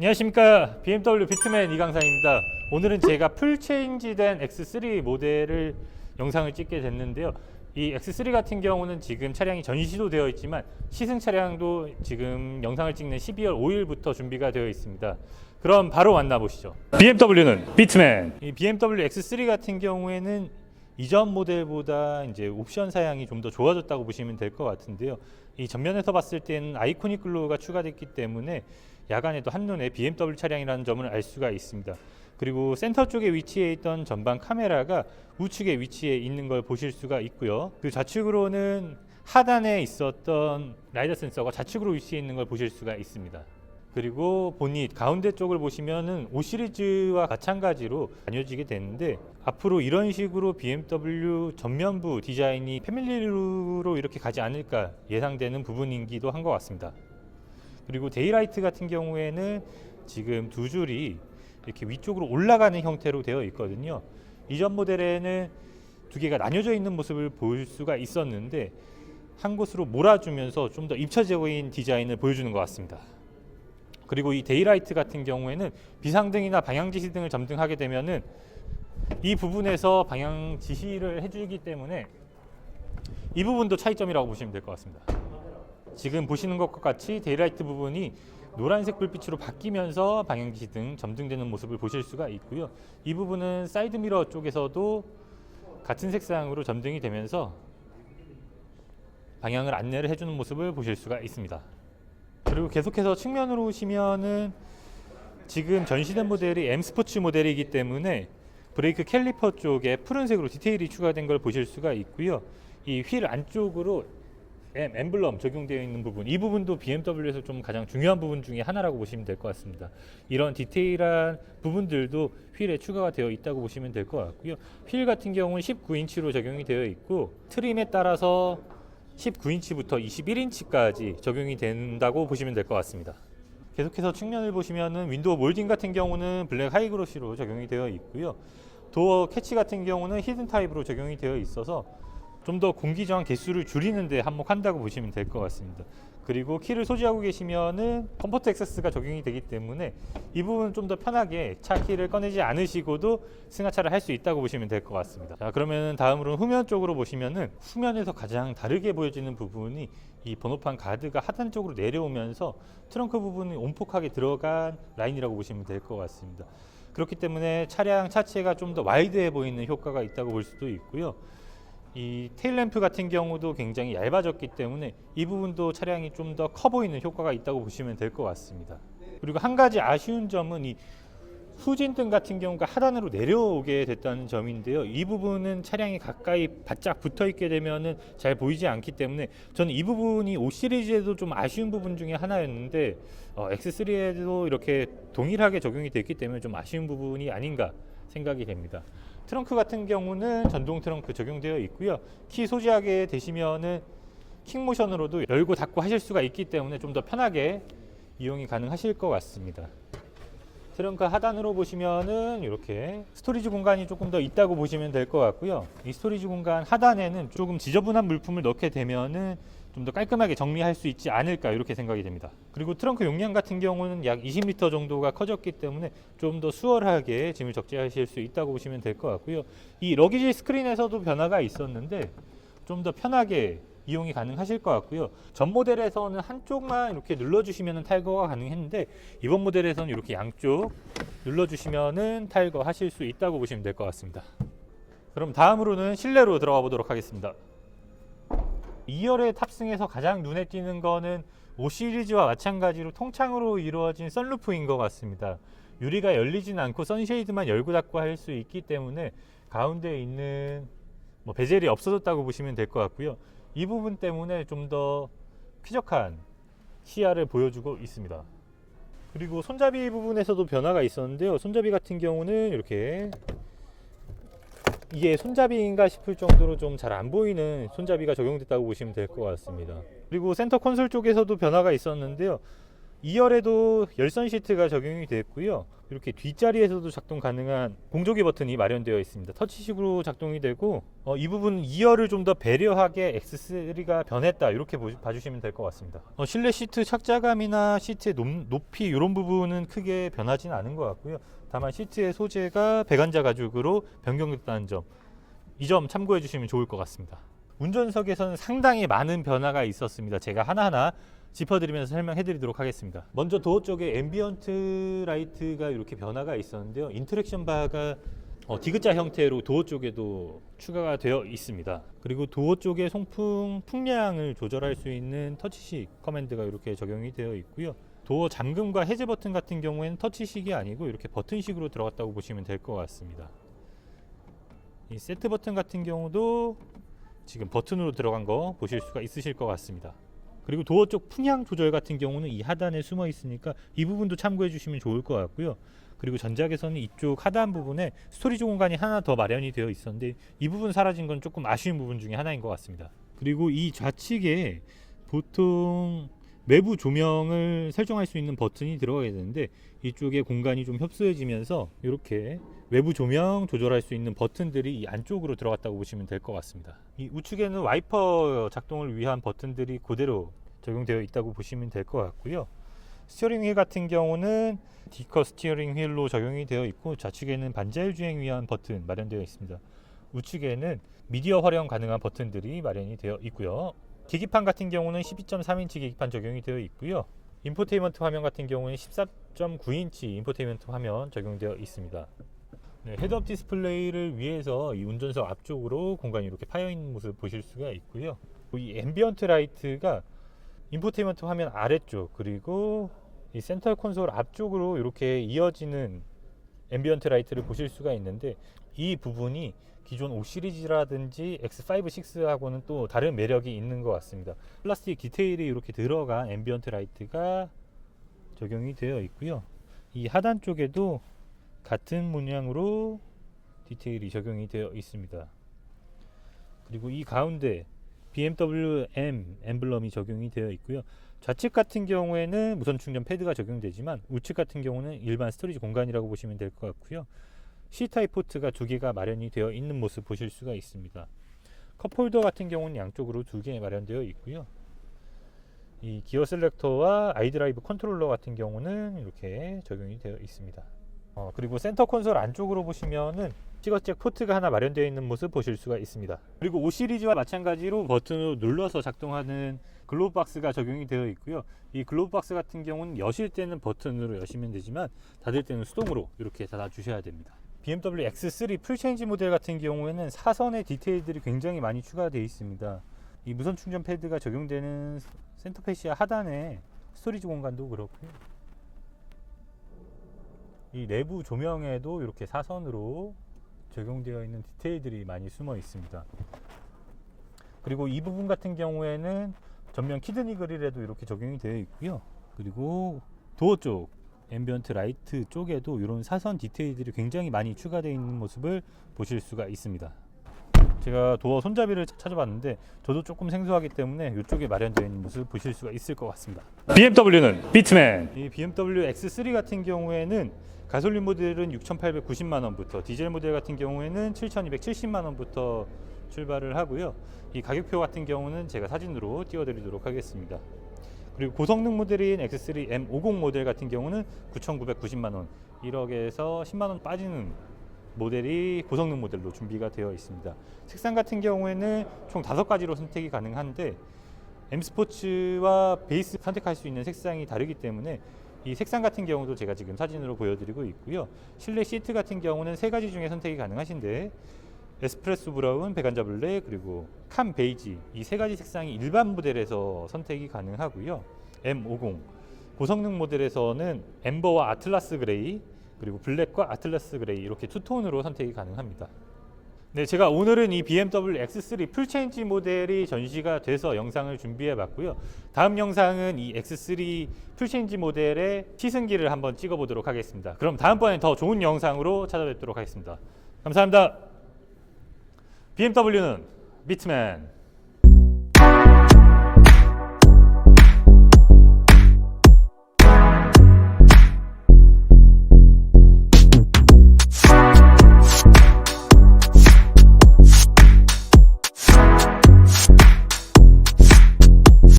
안녕하십니까. BMW 비트맨 이강산입니다. 오늘은 제가 풀 체인지된 X3 모델을 영상을 찍게 됐는데요. 이 X3 같은 경우는 지금 차량이 전시도 되어 있지만 시승 차량도 지금 영상을 찍는 12월 5일부터 준비가 되어 있습니다. 그럼 바로 만나보시죠. BMW는 비트맨. 이 BMW X3 같은 경우에는 이전 모델보다 이제 옵션 사양이 좀 더 좋아졌다고 보시면 될 것 같은데요. 이 전면에서 봤을 때는 아이코닉 글로우가 추가됐기 때문에 야간에도 한눈에 BMW 차량이라는 점을 알 수가 있습니다. 그리고 센터 쪽에 위치해 있던 전방 카메라가 우측에 위치해 있는 걸 보실 수가 있고요. 그 좌측으로는 하단에 있었던 라이더 센서가 좌측으로 위치해 있는 걸 보실 수가 있습니다. 그리고 보닛 가운데 쪽을 보시면은 5 시리즈와 마찬가지로 나뉘어지게 되는데 앞으로 이런 식으로 BMW 전면부 디자인이 패밀리로 이렇게 가지 않을까 예상되는 부분이기도 한 것 같습니다. 그리고 데이라이트 같은 경우에는 지금 두 줄이 이렇게 위쪽으로 올라가는 형태로 되어 있거든요. 이전 모델에는 두 개가 나뉘어져 있는 모습을 볼 수가 있었는데 한 곳으로 몰아주면서 좀 더 입체적인 디자인을 보여주는 것 같습니다. 그리고 이 데이라이트 같은 경우에는 비상등이나 방향 지시 등을 점등하게 되면은 이 부분에서 방향 지시를 해주기 때문에 이 부분도 차이점이라고 보시면 될 것 같습니다. 지금 보시는 것과 같이 데이라이트 부분이 노란색 불빛으로 바뀌면서 방향 지시 등 점등되는 모습을 보실 수가 있고요. 이 부분은 사이드 미러 쪽에서도 같은 색상으로 점등이 되면서 방향을 안내를 해주는 모습을 보실 수가 있습니다. 그리고 계속해서 측면으로 오시면은 지금 전시된 모델이 M 스포츠 모델이기 때문에 브레이크 캘리퍼 쪽에 푸른색으로 디테일이 추가된 걸 보실 수가 있고요. 이 휠 안쪽으로 M 엠블럼 적용되어 있는 부분 이 부분도 BMW에서 좀 가장 중요한 부분 중에 하나라고 보시면 될 것 같습니다. 이런 디테일한 부분들도 휠에 추가가 되어 있다고 보시면 될 것 같고요. 휠 같은 경우는 19인치로 적용이 되어 있고 트림에 따라서 19인치부터 21인치까지 적용이 된다고 보시면 될 것 같습니다. 계속해서 측면을 보시면은 윈도우 몰딩 같은 경우는 블랙 하이그로시로 적용이 되어 있고요. 도어 캐치 같은 경우는 히든 타입으로 적용이 되어 있어서 좀 더 공기 저항 개수를 줄이는데 한몫한다고 보시면 될 것 같습니다. 그리고 키를 소지하고 계시면은 컴포트 액세스가 적용이 되기 때문에 이 부분 좀더 편하게 차 키를 꺼내지 않으시고도 승하차를 할 수 있다고 보시면 될 것 같습니다. 자, 그러면 다음으로 후면 쪽으로 보시면은 후면에서 가장 다르게 보여지는 부분이 이 번호판 가드가 하단 쪽으로 내려오면서 트렁크 부분이 온폭하게 들어간 라인이라고 보시면 될 것 같습니다. 그렇기 때문에 차량 차체가 좀 더 와이드해 보이는 효과가 있다고 볼 수도 있고요. 이 테일 램프 같은 경우도 굉장히 얇아졌기 때문에 이 부분도 차량이 좀 더 커 보이는 효과가 있다고 보시면 될 것 같습니다. 그리고 한 가지 아쉬운 점은 이 후진등 같은 경우가 하단으로 내려오게 됐다는 점인데요. 이 부분은 차량이 가까이 바짝 붙어 있게 되면은 잘 보이지 않기 때문에 저는 이 부분이 5 시리즈에도 좀 아쉬운 부분 중에 하나였는데 어, X3에도 이렇게 동일하게 적용이 됐기 때문에 좀 아쉬운 부분이 아닌가 생각이 됩니다. 트렁크 같은 경우는 전동 트렁크 적용되어 있고요. 키 소지하게 되시면은 킥 모션으로도 열고 닫고 하실 수가 있기 때문에 좀 더 편하게 이용이 가능하실 것 같습니다. 트렁크 하단으로 보시면은 이렇게 스토리지 공간이 조금 더 있다고 보시면 될 것 같고요. 이 스토리지 공간 하단에는 조금 지저분한 물품을 넣게 되면은 좀 더 깔끔하게 정리할 수 있지 않을까 이렇게 생각이 됩니다. 그리고 트렁크 용량 같은 경우는 약 20리터 정도가 커졌기 때문에 좀 더 수월하게 짐을 적재하실 수 있다고 보시면 될 것 같고요. 이 러기지 스크린에서도 변화가 있었는데 좀 더 편하게 이용이 가능하실 것 같고요. 전 모델에서는 한쪽만 이렇게 눌러주시면 탈거가 가능했는데 이번 모델에서는 이렇게 양쪽 눌러주시면 탈거 하실 수 있다고 보시면 될 것 같습니다. 그럼 다음으로는 실내로 들어가 보도록 하겠습니다. 2열에 탑승해서 가장 눈에 띄는 거는 5 시리즈와 마찬가지로 통창으로 이루어진 썬루프인 것 같습니다. 유리가 열리진 않고 선쉐이드만 열고 닫고 할 수 있기 때문에 가운데 있는 뭐 베젤이 없어졌다고 보시면 될 것 같고요. 이 부분 때문에 좀 더 쾌적한 시야를 보여주고 있습니다. 그리고 손잡이 부분에서도 변화가 있었는데요. 손잡이 같은 경우는 이렇게 이게 손잡이인가 싶을 정도로 좀 잘 안 보이는 손잡이가 적용됐다고 보시면 될 것 같습니다. 그리고 센터 콘솔 쪽에서도 변화가 있었는데요. 2열에도 열선 시트가 적용이 됐고요. 이렇게 뒷자리에서도 작동 가능한 공조기 버튼이 마련되어 있습니다. 터치식으로 작동이 되고 어, 이 부분 2열을 좀 더 배려하게 X3가 변했다 이렇게 보- 봐주시면 될 것 같습니다. 어, 실내 시트 착자감이나 시트의 높, 높이 이런 부분은 크게 변하지는 않은 것 같고요. 다만 시트의 소재가 배관자 가죽으로 변경됐다는 점, 이 점 참고해 주시면 좋을 것 같습니다. 운전석에서는 상당히 많은 변화가 있었습니다. 제가 하나하나 짚어드리면서 설명해 드리도록 하겠습니다. 먼저 도어 쪽에 앰비언트 라이트가 이렇게 변화가 있었는데요. 인터랙션 바가 어, 디귿자 형태로 도어 쪽에도 추가가 되어 있습니다. 그리고 도어 쪽에 송풍 풍량을 조절할 수 있는 터치식 커맨드가 이렇게 적용이 되어 있고요. 도어 잠금과 해제 버튼 같은 경우에는 터치식이 아니고 이렇게 버튼식으로 들어갔다고 보시면 될 것 같습니다. 이 세트 버튼 같은 경우도 지금 버튼으로 들어간 거 보실 수가 있으실 것 같습니다. 그리고 도어 쪽 풍향 조절 같은 경우는 이 하단에 숨어 있으니까 이 부분도 참고해 주시면 좋을 것 같고요. 그리고 전작에서는 이쪽 하단 부분에 스토리지 공간이 하나 더 마련이 되어 있었는데 이 부분 사라진 건 조금 아쉬운 부분 중에 하나인 것 같습니다. 그리고 이 좌측에 보통 외부 조명을 설정할 수 있는 버튼이 들어가야 되는데 이쪽에 공간이 좀 협소해지면서 이렇게 외부 조명 조절할 수 있는 버튼들이 이 안쪽으로 들어갔다고 보시면 될 것 같습니다. 이 우측에는 와이퍼 작동을 위한 버튼들이 그대로 적용되어 있다고 보시면 될 것 같고요. 스티어링 휠 같은 경우는 디커 스티어링 휠로 적용이 되어 있고 좌측에는 반자율 주행 위한 버튼 마련되어 있습니다. 우측에는 미디어 활용 가능한 버튼들이 마련이 되어 있고요. 계기판 같은 경우는 12.3인치 계기판 적용이 되어 있고요. 인포테인먼트 화면 같은 경우는 14.9인치 인포테인먼트 화면 적용되어 있습니다. 네, 헤드업 디스플레이를 위해서 이 운전석 앞쪽으로 공간이 이렇게 파여 있는 모습을 보실 수가 있고요. 이 앰비언트 라이트가 인포테인먼트 화면 아래쪽 그리고 이 센터 콘솔 앞쪽으로 이렇게 이어지는 앰비언트 라이트를 보실 수가 있는데 이 부분이 기존 5 시리즈라든지 X5, 6하고는 또 다른 매력이 있는 것 같습니다. 플라스틱 디테일이 이렇게 들어간 앰비언트 라이트가 적용이 되어 있고요. 이 하단 쪽에도 같은 문양으로 디테일이 적용이 되어 있습니다. 그리고 이 가운데 BMW M 엠블럼이 적용이 되어 있고요. 좌측 같은 경우에는 무선 충전 패드가 적용되지만 우측 같은 경우는 일반 스토리지 공간이라고 보시면 될 것 같고요. C타입 포트가 두 개가 마련이 되어 있는 모습 보실 수가 있습니다. 컵홀더 같은 경우는 양쪽으로 두 개 마련되어 있고요. 이 기어 셀렉터와 아이드라이브 컨트롤러 같은 경우는 이렇게 적용이 되어 있습니다. 어, 그리고 센터 콘솔 안쪽으로 보시면은 시거잭 포트가 하나 마련되어 있는 모습 보실 수가 있습니다. 그리고 5 시리즈와 마찬가지로 버튼으로 눌러서 작동하는 글로브 박스가 적용이 되어 있고요. 이 글로브 박스 같은 경우는 여실 때는 버튼으로 여시면 되지만 닫을 때는 수동으로 이렇게 닫아 주셔야 됩니다. BMW X3 풀체인지 모델 같은 경우에는 사선의 디테일들이 굉장히 많이 추가되어 있습니다. 이 무선 충전 패드가 적용되는 센터 패시아 하단에 스토리지 공간도 그렇고요. 이 내부 조명에도 이렇게 사선으로 적용되어 있는 디테일들이 많이 숨어 있습니다. 그리고 이 부분 같은 경우에는 전면 키드니 그릴에도 이렇게 적용이 되어 있고요. 그리고 도어 쪽 앰비언트 라이트 쪽에도 이런 사선 디테일들이 굉장히 많이 추가되어 있는 모습을 보실 수가 있습니다. 제가 도어 손잡이를 찾아봤는데 저도 조금 생소하기 때문에 이쪽에 마련되어 있는 모습을 보실 수가 있을 것 같습니다. BMW는 비트맨. 이 BMW X3 같은 경우에는 가솔린 모델은 6,890만 원부터, 디젤 모델 같은 경우에는 7,270만 원부터 출발을 하고요. 이 가격표 같은 경우는 제가 사진으로 띄워드리도록 하겠습니다. 그리고 고성능 모델인 X3 M50 모델 같은 경우는 9,990만 원, 1억에서 10만 원 빠지는 모델이 고성능 모델로 준비가 되어 있습니다. 색상 같은 경우에는 총 다섯 가지로 선택이 가능한데 M 스포츠와 베이스 선택할 수 있는 색상이 다르기 때문에 이 색상 같은 경우도 제가 지금 사진으로 보여드리고 있고요. 실내 시트 같은 경우는 세 가지 중에 선택이 가능하신데 에스프레소 브라운, 배관자 블랙, 그리고 캄 베이지 이 세 가지 색상이 일반 모델에서 선택이 가능하고요. M50 고성능 모델에서는 엠버와 아틀라스 그레이 그리고 블랙과 아틀라스 그레이 이렇게 투톤으로 선택이 가능합니다. 네, 제가 오늘은 이 BMW X3 풀체인지 모델이 전시가 돼서 영상을 준비해 봤고요. 다음 영상은 이 X3 풀체인지 모델의 시승기를 한번 찍어 보도록 하겠습니다. 그럼 다음번에 더 좋은 영상으로 찾아뵙도록 하겠습니다. 감사합니다. BMW는 비트맨